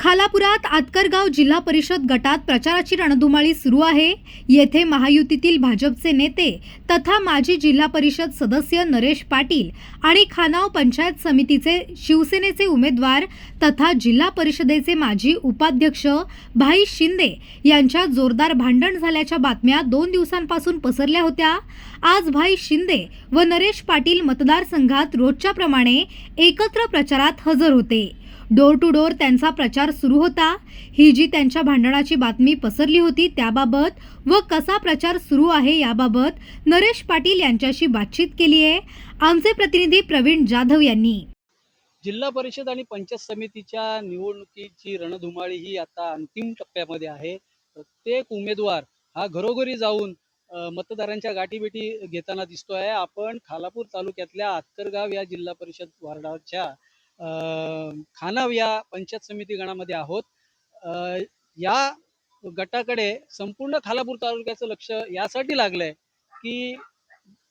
खालापुरात आतकरगाव जिल्हा परिषद गटात प्रचाराची रणधुमाळी सुरू आहे. येथे महायुतीतील भाजपचे नेते तथा माजी जिल्हा परिषद सदस्य नरेश पाटील आणि खानाव पंचायत समितीचे शिवसेनेचे उमेदवार तथा जिल्हा परिषदेचे माजी उपाध्यक्ष भाई शिंदे यांच्या जोरदार भांडण झाल्याच्या बातम्या दोन दिवसांपासून पसरल्या होत्या. आज भाई शिंदे व नरेश पाटील मतदारसंघात रोजच्याप्रमाणे एकत्र प्रचारात हजर होते. डोर टू डोर त्यांचा प्रचार सुरू होता. ही जी त्यांच्या भांडणाची बातमी पसरली होती त्याबाबत व कसा प्रचार सुरू आहे याबाबत नरेश पाटील यांच्याशी बातचीत केली आहे. आमचे प्रतिनिधी प्रवीण जाधव यांनी. जिल्हा परिषद आणि पंचायत समितीच्या निवडणुकीची रणधुमाळी ही आता अंतिम टप्प्यामध्ये आहे. प्रत्येक उमेदवार हा घरोघरी जाऊन मतदारांच्या गाठीभेटी घेताना दिसतोय. आपण खालापूर तालुक्यातल्या आतकरगाव या जिल्हा परिषद वार्डाच्या खानाव या पंचायत समिती गणामध्ये आहोत. या गटाकडे संपूर्ण खालापूर तालुक्याचं लक्ष यासाठी लागलंय की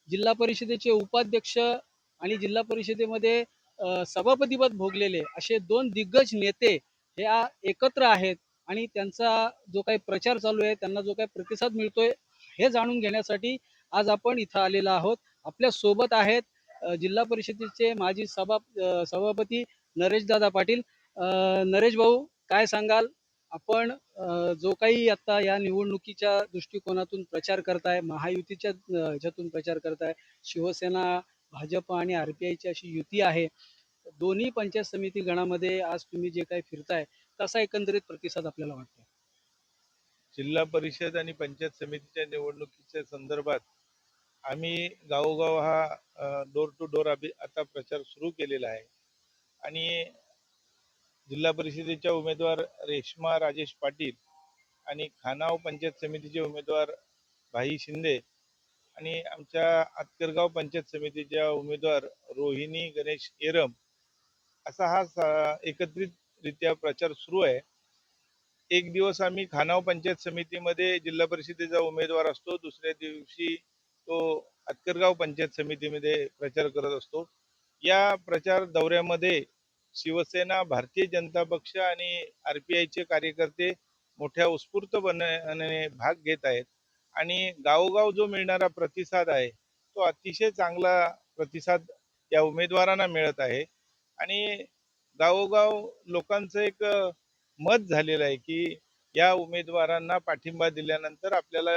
जिल्हा परिषदेचे उपाध्यक्ष आणि जिल्हा परिषदेमध्ये सभापतीपद भोगलेले असे दोन दिग्गज नेते हे एकत्र आहेत आणि त्यांचा जो काही प्रचार चालू आहे त्यांना जो काही प्रतिसाद मिळतोय हे जाणून घेण्यासाठी आज आपण इथं आलेलो आहोत. आपल्यासोबत आहेत जिल्हा परिषदेचे माजी सभा सभापती नरेशदादा पाटील. नरेश भाऊ काय सांगाल? आपण जो काही आता या निवडणुकीच्या दृष्टिकोनातून प्रचार करताय महायुतीच्या ह्याच्यातून प्रचार करताय शिवसेना भाजप आणि आर पी आयची अशी युती आहे. दोन्ही पंचायत समिती गणामध्ये आज तुम्ही जे काही फिरताय तसा एकंदरीत प्रतिसाद आपल्याला वाटतो जिल्हा परिषद आणि पंचायत समितीच्या निवडणुकीच्या संदर्भात आम्ही गावोगाव हा डोर टू डोर अभि आता प्रचार सुरू केलेला आहे. आणि जिल्हा परिषदेच्या उमेदवार रेश्मा राजेश पाटील आणि खानाव पंचायत समितीचे उमेदवार भाई शिंदे आणि आमच्या आतकरगाव पंचायत समितीच्या उमेदवार रोहिणी गणेश एरम असा हा सा- एकत्रितरित्या प्रचार सुरू आहे. एक दिवस आम्ही खानाव पंचायत समितीमध्ये जिल्हा परिषदेचा उमेदवार असतो. दुसऱ्या दिवशी तो आतकरगाव पंचायत समितीमध्ये प्रचार करत असतो. या प्रचार दौऱ्यामध्ये शिवसेना भारतीय जनता पक्ष आणि आर पी आयचे कार्यकर्ते मोठ्या उत्स्फूर्तपणे भाग घेत आहेत. आणि गावोगाव जो मिळणारा प्रतिसाद आहे तो अतिशय चांगला प्रतिसाद या उमेदवारांना मिळत आहे. आणि गावोगाव लोकांचं एक मत झालेलं आहे की या उमेदवारांना पाठिंबा दिल्यानंतर आपल्याला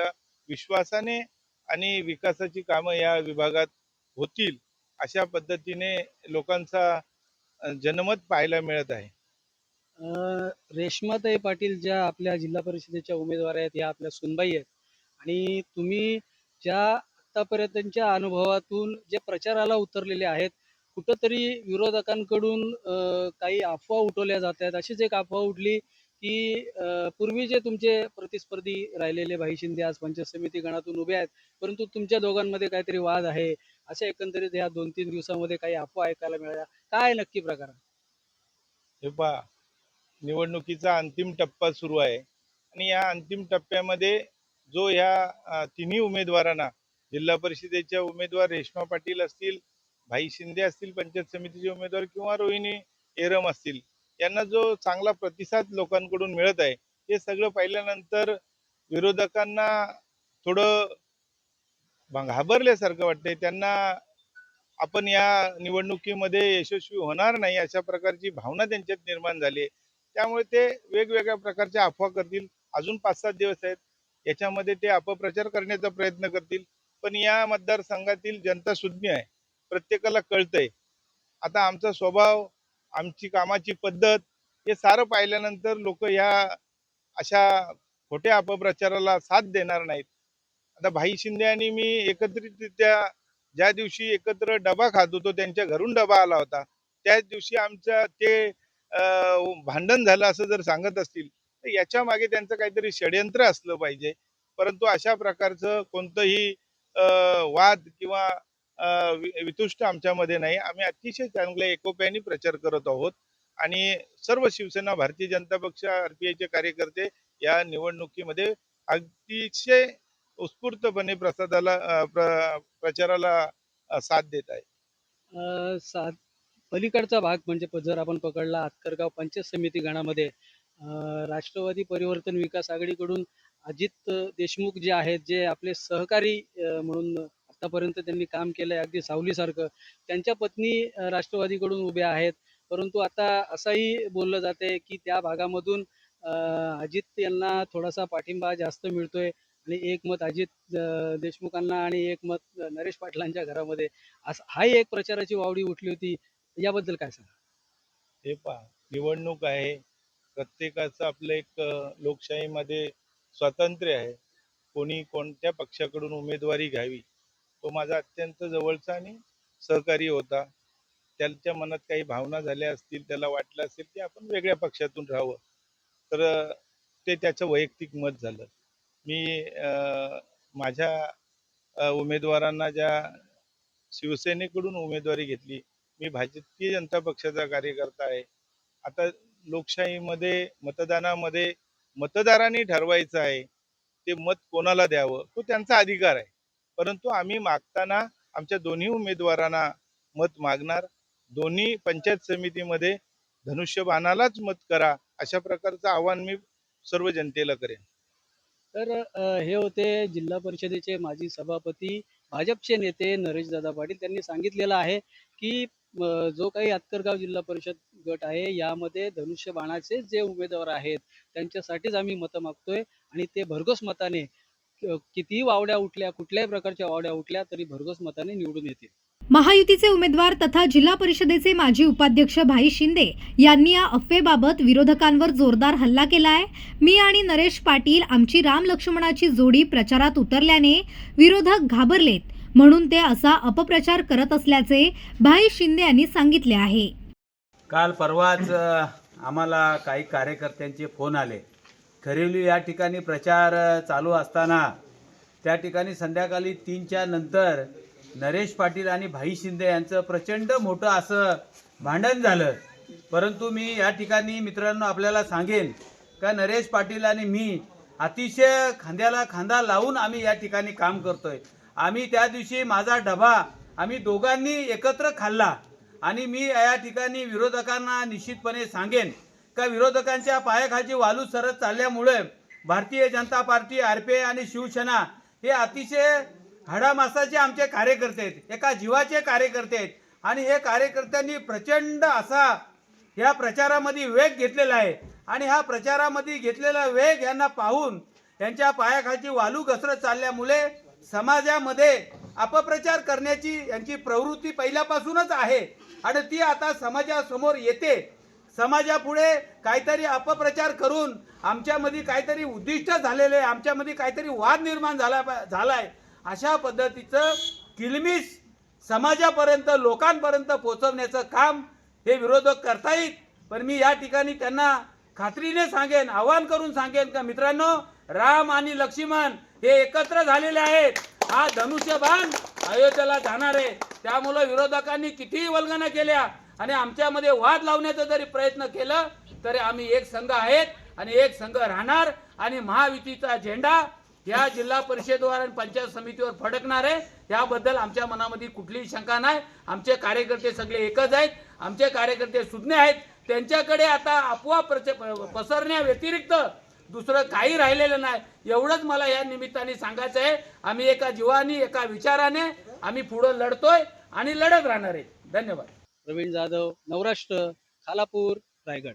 विश्वासाने आणि विकासाची कामं या विभागात होतील अशा पद्धतीने लोकांचा जनमत पाहायला मिळत आहे. अं, रेश्माताई पाटील ज्या आपल्या जिल्हा परिषदेच्या उमेदवार आहेत या आपल्या सुनबाई आहेत. आणि तुम्ही ज्या आतापर्यंतच्या अनुभवातून जे प्रचाराला उतरलेले आहेत कुठंतरी विरोधकांकडून काही अफवा उठवल्या जात आहेत. अशीच एक अफवा उठली की पूर्वी जे तुमचे प्रतिस्पर्धी राहिलेले भाई शिंदे आज पंचायत समिती गणातून उभे आहेत परंतु तुमच्या दोघांमध्ये काहीतरी वाद आहे अशा एकंदरीत या दोन तीन दिवसामध्ये काही अफवा ऐकायला मिळाल्या काय नक्की प्रकार? हे पहा निवडणुकीचा अंतिम टप्पा सुरू आहे आणि या अंतिम टप्प्यामध्ये जो ह्या तिन्ही उमेदवारांना जिल्हा परिषदेच्या उमेदवार रेश्मा पाटील असतील भाई शिंदे असतील पंचायत समितीचे उमेदवार किंवा रोहिणी एरम असतील यांना जो चांगला प्रतिसाद लोकांकडून मिळत आहे हे सगळं पाहिल्यानंतर विरोधकांना थोडं घाबरल्यासारखं वाटतंय. त्यांना आपण या निवडणुकीमध्ये यशस्वी होणार नाही अशा प्रकारची भावना त्यांच्यात निर्माण झाली आहे. त्यामुळे ते वेगवेगळ्या प्रकारच्या अफवा करतील. अजून पाच सात दिवस आहेत. याच्यामध्ये ते अपप्रचार करण्याचा प्रयत्न करतील. पण या मतदारसंघातील जनता सुज्ञ आहे. प्रत्येकाला कळतंय. आता आमचा स्वभाव आमची कामाची पद्धत हे सारं पाहिल्यानंतर लोक ह्या अशा खोट्या अपप्रचाराला साथ देणार नाहीत. आता भाई शिंदे आणि मी एकत्रितरित्या ज्या दिवशी एकत्र डबा खात होतो त्यांच्या घरून डबा आला होता. त्याच दिवशी आमच्या ते भांडण झालं असं जर सांगत असतील तर याच्या मागे त्यांचं काहीतरी षडयंत्र असलं पाहिजे. परंतु अशा प्रकारचं कोणतंही अं, वाद किंवा वितुष्ट आमच्यामध्ये नाही. आम्ही अतिशय चांगल्या एकोप्याने प्रचार करत आहोत. आणि सर्व शिवसेना भारतीय जनता पक्ष आरपीआयचे कार्यकर्ते या निवडणुकीमध्ये अतिशय उत्स्फूर्तपणे प्रसादाला प्र- प्रचाराला साथ देत आहे साथ पलीकडचा भाग म्हणजे जर आपण पकडला आतकरगाव पंचायत समिती गणामध्ये राष्ट्रवादी परिवर्तन विकास आघाडीकडून अजित देशमुख जे आहेत जे आपले सहकारी म्हणून आत्तापर्यंत त्यांनी काम केलंय अगदी सावलीसारखं. त्यांच्या पत्नी राष्ट्रवादीकडून उभ्या आहेत. परंतु आता असंही बोललं जाते की त्या भागामधून अजित यांना थोडासा पाठिंबा जास्त मिळतोय आणि एक मत अजित देशमुखांना आणि एक मत नरेश पाटलांच्या घरामध्ये. असं हाही एक प्रचाराची वावडी उठली होती. याबद्दल काय सांगा? हे पहा निवडणूक आहे. प्रत्येकाचं आपलं एक लोकशाहीमध्ये स्वातंत्र्य आहे. कोणी कोणत्या पक्षाकडून उमेदवारी घ्यावी? तो माझा अत्यंत जवळचा आणि सहकारी होता. त्याच्या मनात काही भावना झाल्या असतील त्याला वाटलं असेल की आपण वेगळ्या पक्षातून राहावं. तर ते त्याचं वैयक्तिक मत झालं. मी माझ्या उमेदवारांना ज्या शिवसेनेकडून उमेदवारी घेतली मी भाजपीय जनता पक्षाचा कार्यकर्ता आहे. आता लोकशाहीमध्ये मतदानामध्ये मतदारांनी ठरवायचं आहे ते मत कोणाला द्यावं? तो त्यांचा अधिकार आहे. परंतु आम्ही मागताना आमच्या दोन्ही उमेदवारांना मत मागणार. दोन्ही पंचायत समितीमध्ये धनुष्यबाणालाच मत करा अशा प्रकारचं आव्हान मी सर्व जनतेला करेन. तर अ, हे होते जिल्हा परिषदेचे माजी सभापती भाजपचे नेते नरेशदादा पाटील. त्यांनी सांगितलेलं आहे की अ, जो काही आतकरगाव जिल्हा परिषद गट आहे यामध्ये धनुष्यबाणाचे जे उमेदवार आहेत त्यांच्यासाठीच आम्ही मतं मागतोय आणि ते भरघोस मताने कितीही वावड्या उठल्या कुठल्याही प्रकारच्या वावड्या उठल्या तरी भरघोस मताने निवडून येतील. महायुतीचे उमेदवार तथा जिल्हा परिषदेचे माजी उपाध्यक्ष भाई शिंदे यांनी या अफवेबाबत विरोधकांवर जोरदार हल्ला केलाय मी आणि नरेश पाटील आमची राम लक्ष्मणाची जोडी प्रचारात उतरल्याने विरोधक घाबरलेत म्हणून ते असा अपप्रचार करत असल्याचे भाई शिंदे यांनी सांगितले आहे. काल परवाच आम्हाला काही कार्यकर्त्यांचे फोन आले. खरेवली या ठिकाणी प्रचार चालू असताना त्या ठिकाणी संध्याकाळी तीनच्या नंतर नरेश पाटील आणि भाई शिंदे यांचं प्रचंड मोठं असं भांडण झालं. परंतु मी या ठिकाणी मित्रांनो आपल्याला सांगेन का नरेश पाटील आणि मी अतिशय खांद्याला खांदा लावून आम्ही या ठिकाणी काम करतोय. आम्ही त्या दिवशी माझा डबा आम्ही दोघांनी एकत्र खाल्ला आणि मी या ठिकाणी विरोधकांना निश्चितपणे सांगेन का विरोधकांच्या पायाखाची वालू सरत चालल्यामुळे Bharatiya Janata party R P I आणि शिवसेना हे अतिशय हाडामासाचे आमचे कार्यकर्ते आहेत. एका जीवाचे कार्यकर्ते आहेत. आणि हे कार्यकर्त्यांनी प्रचंड असा या प्रचारामध्ये वेग घेतलेला आहे. आणि ह्या प्रचारामध्ये घेतलेला वेग यांना पाहून यांच्या पायाखालची वालू घसरत चालल्यामुळे समाजामध्ये अपप्रचार करण्याची यांची प्रवृत्ती पहिल्यापासूनच आहे. आणि ती आता समाजासमोर येते. समाजापुढे काहीतरी अपप्रचार करून आमच्यामध्ये काहीतरी उद्दिष्ट झालेले आहे, आमच्यामध्ये काहीतरी वाद निर्माण झाला झालाय अशा पद्धतीचं किलमिश समाजापर्यंत लोकांपर्यंत पोहोचवण्याचं काम हे विरोधक करतायत. पण मी या ठिकाणी त्यांना खात्रीने सांगेन आवाहन करून सांगेन का मित्रांनो राम आणि लक्ष्मण हे एकत्र झालेले आहेत. हा धनुष्यबाण अयोध्येला जाणार आहे. त्यामुळं विरोधकांनी कितीही वल्गना केल्या आणि आमच्यामध्ये वाद लावण्याचा जरी प्रयत्न केला तरी आम्ही एक संघ आहेत आणि एक संघ राहणार आणि महायुतीचा झेंडा या जिल्हा परिषदवर आणि पंचायत समितीवर फडकणार आहे. त्याबद्दल आमच्या मनामध्ये कुठलीही शंका नाही. आमचे कार्यकर्ते सगळे एकच आहेत. आमचे कार्यकर्ते सुज्ञ आहेत. त्यांच्याकडे आता अफवा प्रच पसरण्या व्यतिरिक्त दुसरं काही राहिलेलं नाही. एवढंच मला या निमित्ताने सांगायचं आहे. आम्ही एका जीवानी एका विचाराने आम्ही पुढं लढतोय आणि लढत राहणार आहे. धन्यवाद. प्रवीण जाधव नवराष्ट्र खालापूर रायगड.